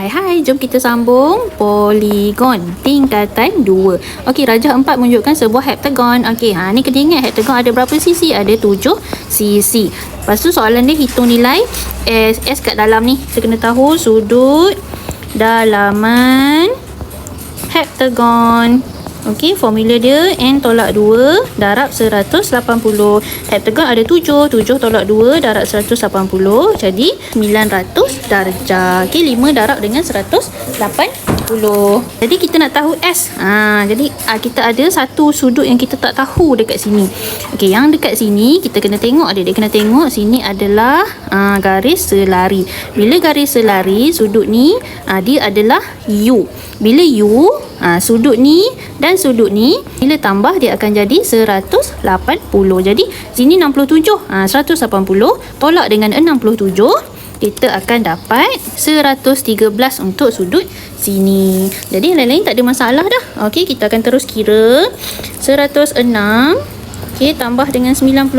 Hai hai, jom kita sambung poligon tingkatan 2. Okey, rajah 4 menunjukkan sebuah heptagon. Okey, ha ni kena ingat heptagon ada berapa sisi? Ada 7 sisi. Lepas tu soalan dia hitung nilai S. S kat dalam ni. Kita kena tahu sudut dalaman heptagon. Okey, formula dia N tolak 2 darab 180. Heptagon ada 7. 7 tolak 2 darab 180. Jadi 900 darjah. Okey, 5 darab dengan 180. Jadi kita nak tahu S. Ha, jadi ha, kita ada satu sudut yang kita tak tahu dekat sini. Okey, yang dekat sini kita kena tengok ada dia kena tengok sini adalah ha, garis selari. Bila garis selari sudut ni ha, dia adalah U. Bila U ha, sudut ni dan sudut ni bila tambah dia akan jadi 180. Jadi sini 67. Ha, 180 tolak dengan 67 kita akan dapat 113 untuk sudut sini. Jadi yang lain-lain tak ada masalah dah. Okey, kita akan terus kira 106 okey tambah dengan 95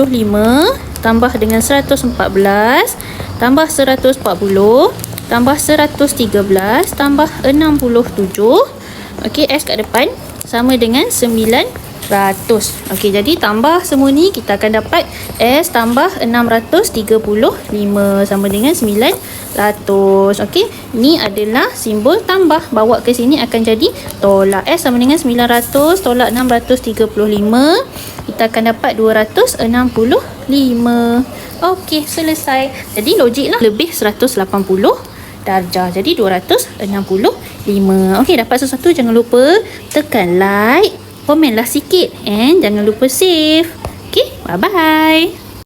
tambah dengan 114 tambah 140 tambah 113 tambah 67 okey S kat depan. Sama dengan 900 Okey, jadi tambah semua ni kita akan dapat S tambah 635 sama dengan 900. Okey, ni adalah simbol tambah. Bawa ke sini akan jadi tolak S sama dengan 900 tolak 635. Kita akan dapat 265. Okey, selesai. Jadi logiklah lebih 180 darjah. Jadi 265. Okey, dapat sesuatu jangan lupa tekan like, komenlah sikit and jangan lupa save. Okay, bye-bye.